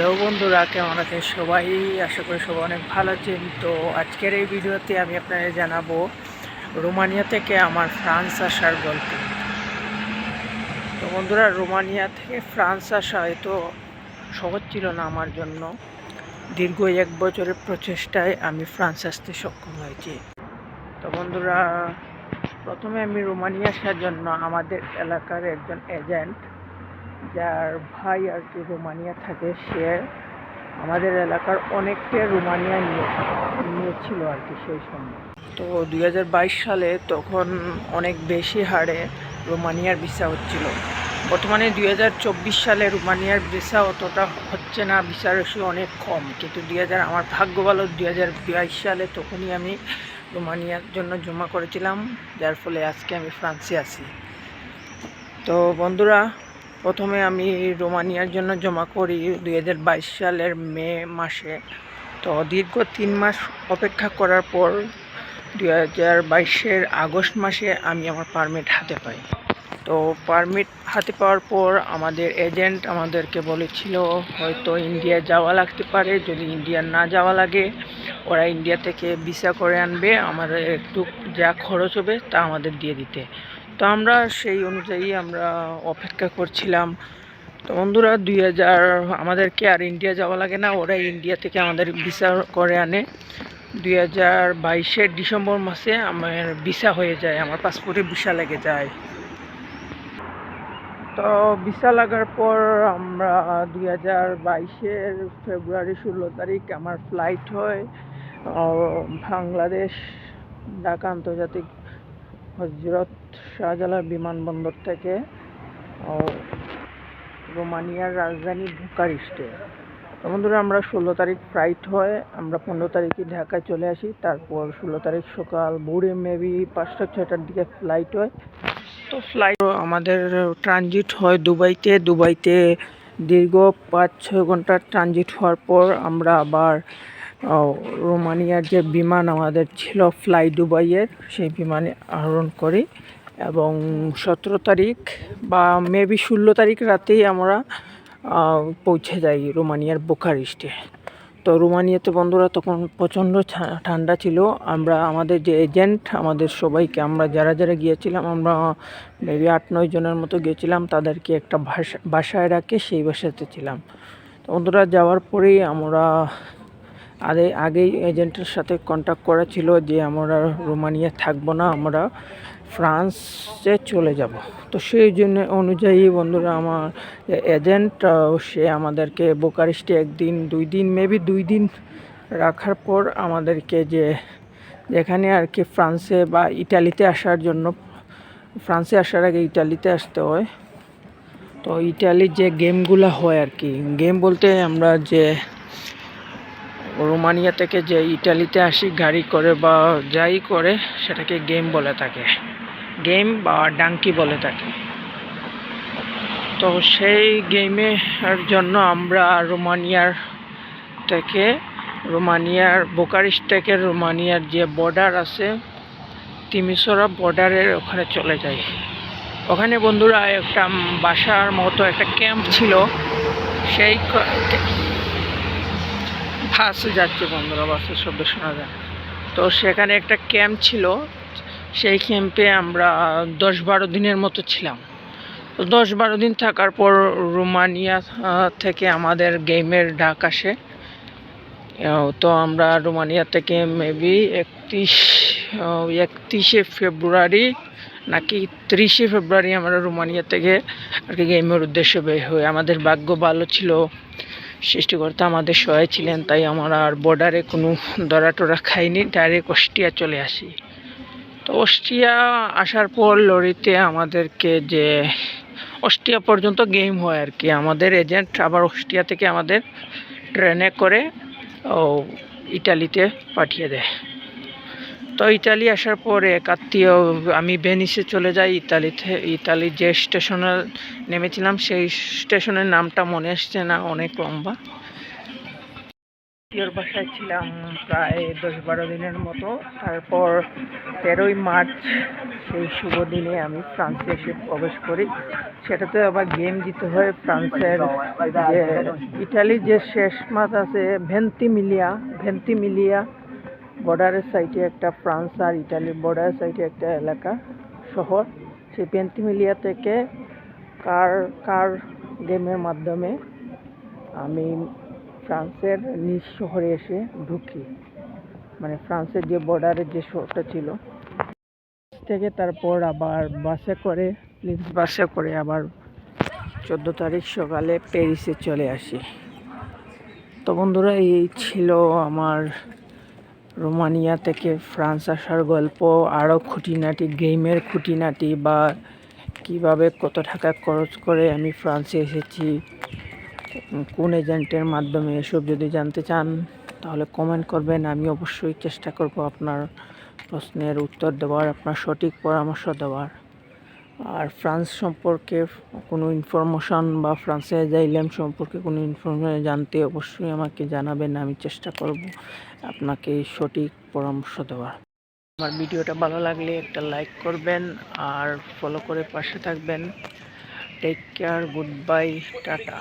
Hello বন্ধুরা, কেমন আছেন সবাই? আশা করি সবাই অনেক ভালো আছেন। তো আজকের এই ভিডিওতে আমি আপনাদের জানাব রোমানিয়া থেকে আমার ফ্রান্স আসার গল্প। তো বন্ধুরা, রোমানিয়া থেকে ফ্রান্স আসা হয়তো সহজ ছিল না আমার জন্য। দীর্ঘ এক বছরের প্রচেষ্টায় আমি ফ্রান্স আসতে সক্ষম হয়েছি। তো বন্ধুরা, প্রথমে আমি রোমানিয়া আসার জন্য আমাদের এলাকার একজন এজেন্ট যার ভাই আর কি রোমানিয়া থাকে, সে আমাদের এলাকার অনেককে রোমানিয়া নিয়ে, নিয়েছিল আর কি সেই সময়। তো দু হাজার বাইশ সালে তখন অনেক বেশি হারে রোমানিয়ার ভিসা হচ্ছিল। বর্তমানে দুই হাজার চব্বিশ সালে রোমানিয়ার ভিসা অতটা হচ্ছে না ভিসা রেশিও অনেক কম। কিন্তু দুই হাজার, আমার ভাগ্য ভালো, দুই হাজার বাইশ সালে তখনই আমি রোমানিয়ার জন্য জমা করেছিলাম, যার ফলে আজকে আমি ফ্রান্সে আছি। তো বন্ধুরা প্রথমে আমি রোমানিয়ার জন্য জমা করি দু হাজার বাইশ সালের মে মাসে। তো দীর্ঘ তিন মাস অপেক্ষা করার পর দুই হাজার বাইশের আগস্ট মাসে আমি আমার পারমিট হাতে পাই। তো পারমিট হাতে পাওয়ার পর আমাদের এজেন্ট আমাদেরকে বলেছিল, হয়তো ইন্ডিয়া যাওয়া লাগতে পারে, যদি ইন্ডিয়া না যাওয়া লাগে, ওরা ইন্ডিয়া থেকে ভিসা করে আনবে, আমাদের একটু যা খরচ হবে তা আমাদের দিয়ে দিতে। তো আমরা সেই অনুযায়ী আমরা অপেক্ষা করছিলাম। তো বন্ধুরা, দুই হাজার, আমাদেরকে আর ইন্ডিয়া যাওয়া লাগে না ওরা ইন্ডিয়া থেকে আমাদের ভিসা করে আনে। দুই হাজার বাইশের ডিসেম্বর মাসে আমার ভিসা হয়ে যায়, আমার পাসপোর্টে ভিসা লেগে যায়। তো ভিসা লাগার পর আমরা দুই হাজার বাইশের ফেব্রুয়ারি ষোলো তারিখ আমার ফ্লাইট হয় বাংলাদেশ, ঢাকা আন্তর্জাতিক হজরত শাহজালাল বিমানবন্দর থেকে রোমানিয়ার রাজধানী বুকারিস্টে বন্ধুরা, আমরা ষোলো তারিখ ফ্লাইট হয়, আমরা পনেরো তারিখে ঢাকায় চলে আসি, তারপর ষোলো তারিখ সকাল ভোরে মেবি পাঁচটা, ছয়টার দিকে ফ্লাইট হয়। তো ফ্লাইট আমাদের ট্রানজিট হয় দুবাইতে। দুবাইতে দীর্ঘ পাঁচ ছয় ঘণ্টার ট্রানজিট হওয়ার পর আমরা আবার রোমানিয়ার যে বিমান আমাদের ছিল ফ্লাই দুবাইয়ের, সেই বিমানে আরোহণ করি। এবং সতেরো তারিখ বা মেবি ষোলো তারিখ রাতেই আমরা পৌঁছে যাই রোমানিয়ার বোকারিস্টে। তো রোমানিয়াতে বন্ধুরা তখন প্রচণ্ড ঠান্ডা ছিল। আমরা, আমাদের যে এজেন্ট, আমাদের সবাইকে, আমরা যারা যারা গিয়েছিলাম, আমরা মেবি আট, নয় জনের মতো গিয়েছিলাম, তাদেরকে একটা ভাষা, বাসায় রাখে সেই বাসাতে ছিলাম। তো বন্ধুরা, যাওয়ার পরেই আমরা আগে, আগেই এজেন্টের সাথে কন্ট্যাক্ট করা ছিল যে আমরা রোমানিয়া থাকব না, আমরা ফ্রান্সে চলে যাব। তো সেই জন্য অনুযায়ী বন্ধুরা আমার এজেন্ট সে আমাদেরকে বোকারিস্টে একদিন, দুই দিন মেবি দুই দিন রাখার পর আমাদেরকে যে যেখানে আর কি ফ্রান্সে বা ইটালিতে আসার জন্য, ফ্রান্সে আসার আগে ইটালিতে আসতে হয়। তো ইটালির যে গেমগুলো হয় আর কি গেম বলতে আমরা যে রোমানিয়া থেকে যে ইটালিতে আসি, গাড়ি করে বা যাই করে, সেটাকে গেম বলে থাকে গেম বা ডাঙ্কি বলে থাকে তো সেই গেমের জন্য আমরা রোমানিয়ার থেকে, রোমানিয়ার বোকারিস থেকে রোমানিয়ার যে বর্ডার আছে, তিমিসরা বর্ডারের ওখানে চলে যাই। ওখানে বন্ধুরা একটা বাসার মতো একটা ক্যাম্প ছিল। সেই বাস যাচ্ছে বন্ধুরা, বাসের শব্দ শোনা যায়। তো সেখানে একটা ক্যাম্প ছিল, সেই ক্যাম্পে আমরা দশ বারো দিনের মতো ছিলাম। দশ বারো দিন থাকার পর রোমানিয়া থেকে আমাদের গেমের ডাক আসে। তো আমরা রোমানিয়া থেকে মেবি একত্রিশ একত্রিশে ফেব্রুয়ারি নাকি ত্রিশে ফেব্রুয়ারি আমরা রোমানিয়া থেকে আর কি গেমের উদ্দেশ্যে বের হই আমাদের ভাগ্য ভালো ছিল। সৃষ্টিকর্তা আমাদের সহায় ছিলেন, তাই আমরা আর বর্ডারে কোনো দরা টরা খাইনি, ডাইরেক্ট অস্ট্রিয়া চলে আসি। তো অস্ট্রিয়া আসার পর লরিতে আমাদেরকে যে অস্ট্রিয়া পর্যন্ত গেম হয় আর কি। আমাদের এজেন্ট আবার অস্ট্রিয়া থেকে আমাদের ট্রেনে করে, ও, ইটালিতে পাঠিয়ে দেয়। তো ইতালি আসার পরে এক আত্মীয়, আমি বেনিসে চলে যাই, ইতালিতে ইতালির যে স্টেশনে নেমেছিলাম, সেই স্টেশনের নামটা মনে আসছে না, অনেক লম্বা। আত্মীয়র বাসায় ছিলাম প্রায় দশ বারো দিনের মতো। তারপর তেরোই মার্চ, সেই শুভ দিনে আমি ফ্রান্সে এসে প্রবেশ করি। সেটাতে আবার গেম দিতে হয় ফ্রান্সের যে ইটালির যে শেষ মাঠ আছে, ভেন্তিমিলিয়া ভেন্তিমিলিয়া। বর্ডারের সাইডে একটা ফ্রান্স আর ইটালির বর্ডারের সাইডে একটা এলাকা, শহর। সেই ভেন্তিমিলিয়া থেকে কার কার গেমের মাধ্যমে আমি ফ্রান্সের নিজ শহরে এসে ঢুকি। মানে ফ্রান্সের যে বর্ডারের যে শহরটা ছিল। থেকে তারপর আবার বাসে করে প্লিজ বাসে করে আবার চোদ্দ তারিখ সকালে প্যারিসে চলে আসি। তো বন্ধুরা, এই ছিল আমার রোমানিয়া থেকে ফ্রান্স আসার গল্প, আরও খুঁটিনাটি গেমের খুঁটিনাটি বা কীভাবে কত টাকা খরচ করে আমি ফ্রান্সে এসেছি, কোন এজেন্টের মাধ্যমে এসব যদি জানতে চান, তাহলে কমেন্ট করবেন। আমি অবশ্যই চেষ্টা করব আপনার প্রশ্নের উত্তর দেওয়ার, আপনার সঠিক পরামর্শ দেওয়ার। আর ফ্রান্স সম্পর্কে কোনো ইনফরমেশান বা ফ্রান্সে যাইলাম সম্পর্কে কোনো ইনফরমেশন জানতে অবশ্যই আমাকে জানাবেন, আমি চেষ্টা করব আপনাকে সঠিক পরামর্শ দেওয়ার। আমার ভিডিওটা ভালো লাগলে একটা লাইক করবেন আর ফলো করে পাশে থাকবেন। Take care good bye tata.